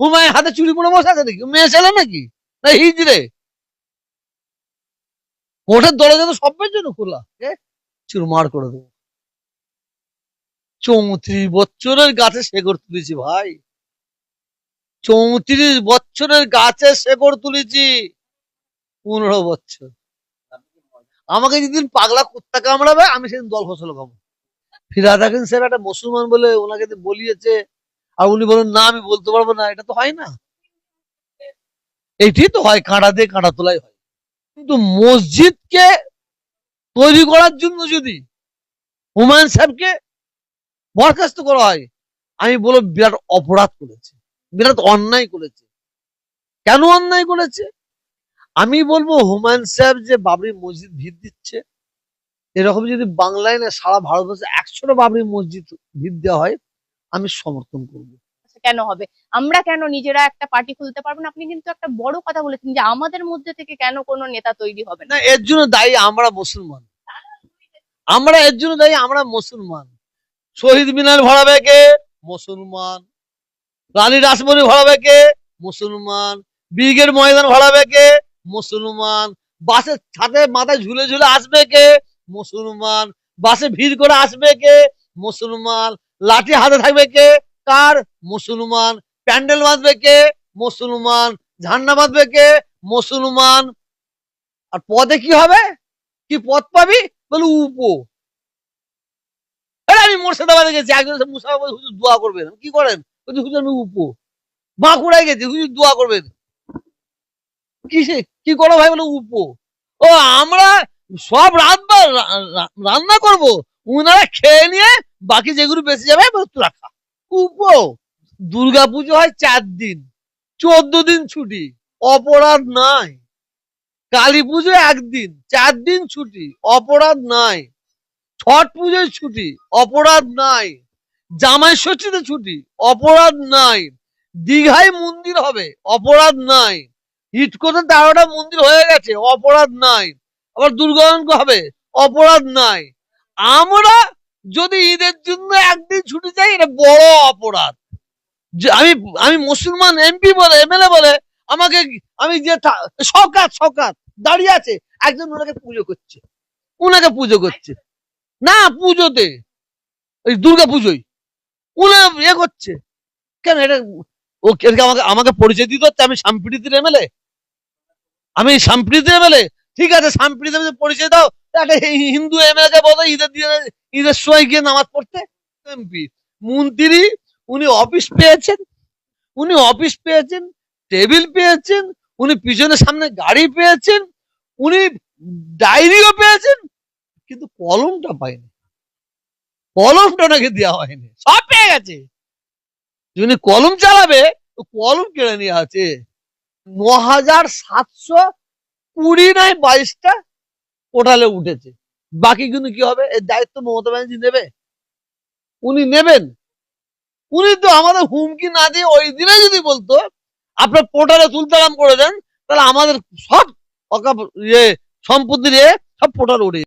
হুমায় হাতে চুরি পরে বসে আছে নাকি? মেয়ে ছেলে নাকি? না হিজড়ে কোর্টের দরজা তো সবের জন্য খোলা। চুরমার করে দেবো। চৌত্রিশ বছরের গাছে শেকড় তুলেছি ভাই। চৌত্রিশ বছরের গাছে শেকড় তুলেছি। পনেরো বছর। আমাকে যেদিন পাগলা কুত্তা কামড়াবে, আমি সেদিন দল ফসল খাব। ফিরাদ স্যার একটা মুসলমান বলে ওনাকে বলিয়েছে আর উনি বলেন না, আমি বলতে পারব না, এটা তো হয় না। এইটি তো হয়, কাঁটা দিয়ে কাঁটা তোলাই হয়। কিন্তু মসজিদকে তৈরি করার জন্য যদি হুমায়ুন সাহেবকে বরখাস্ত করা হয়, আমি বলব বিরাট অপরাধ করেছে, বিরাট অন্যায় করেছে। কেন অন্যায় করেছে? আমি বলব হুমায়ুন সাহেব যে বাবরি মসজিদ ভিত দিচ্ছে, এরকম যদি বাংলায় না সারা ভারতবর্ষে একশোটা বাবরি মসজিদ ভিত দেওয়া হয় আমি সমর্থন করব। আচ্ছা, কেন হবে? আমরা কেন নিজেরা একটা পার্টি খুলতে পারব না? আপনি কিন্তু একটা বড় কথা বলেছেন যে আমাদের মধ্যে থেকে কেন কোনো নেতা তৈরি হবে না? না এর জন্য দায়ী আমরা মুসলমান। আমরা এর জন্য দায়ী আমরা মুসলমান। শহীদ মিনার ভরাবে কে? মুসলমান। রানী রাসমণি ভরাবে কে? মুসলমান। ব্রিগেড ময়দান ভরাবে কে? মুসলমান। বাসের ছাদে মাথায় ঝুলে ঝুলে আসবে কে? মুসলমান। বাসে ভিড় করে আসবে কে? মুসলমান। লাঠি হাতে থাকবে কে? কার? মুসলমান। প্যান্ডেল বাঁধবে কে? মুসলমান। ঝান্ডা বাঁধবে কে? মুসলমান। আর পদে কি হবে? কি পদ পাবি? বলে উপো। আমি মুর্শিদাবাদে গেছি। একজন এসে হুজুর দোয়া করবেন। কি করেন? হুজুর আমি উপো। বাঁকুড়ায় গেছি। হুজুর দোয়া করবেন। কিসে? কি করো ভাই? বলে উপো। ও, আমরা সব রাতবার রা- রা- রান্না করব। উনারা খেয়ে নিয়ে বাকি যেগুলো বেঁচে যাবে বস্তু রাখা। উপো, দুর্গা পুজো হয় চার দিন, চোদ্দ দিন ছুটি, অপরাধ নাই। কালী পুজো একদিন, চার দিন ছুটি, অপরাধ নাই। ছট পুজোয় ছুটি, অপরাধ নাই। জামাই ষষ্ঠীতে ছুটি, অপরাধ নাই। দীঘায় মন্দির হবে, অপরাধ নাই। ইটকোতে তেরোটা মন্দির হয়ে গেছে, অপরাধ নাই। আবার দুর্গাঙ্ক হবে, অপরাধ নাই। আমরা যদি ঈদের জন্য একদিন ছুটি চাই, এটা বড় অপরাধ। আমি আমি মুসলমান এমপি বলে এমএলএ বলে, আমাকে, আমি যে সকাত সকাত দাঁড়িয়ে আছে, একজন ওনাকে পুজো করছে। উনাকে পুজো করছে। না, পুজোতে, ওই দুর্গা পুজোই উনি এ করছে। কেন এটা, ও আমাকে আমাকে পরিচয় দিতে হচ্ছে? আমি সাম্প্রীতির এমএলএ আমি সাম্প্রীতির এমএলএ ঠিক আছে, সাম্প্রীতির পরিচয় দাও। একটা হিন্দু এমএলএ কে বলো, ঈদের দিনে, ঈদের সময় গিয়ে নামাজ পড়তে? এমপি। মন্ত্রী, উনি অফিস পেয়েছেন, উনি অফিস পেয়েছেন, টেবিল পেয়েছেন, উনি পিছনে সামনে গাড়ি পেয়েছেন, উনি ডায়েরিও পেয়েছেন, কিন্তু কলমটা পাইনি কলমটা ওনাকে দেওয়া হয়নি। সব পেয়ে গেছে। যিনি কলম চালাবে, তো কলম কেড়ে নিয়ে আছে। ন হাজার সাতশো কুড়ি নয়, বাইশটা পোর্টালে উঠেছে। বাকি কিন্তু কি হবে? এর দায়িত্ব মমতা ব্যানার্জি নেবে। উনি নেবেন। উনি তো আমাদের হুমকি না দিয়ে ওই দিনে যদি বলতো, আপনার পোর্টালে তুলতারাম করে দেন, তাহলে আমাদের সব ইয়ে সম্পত্তি নিয়ে সব পোর্টাল উঠে।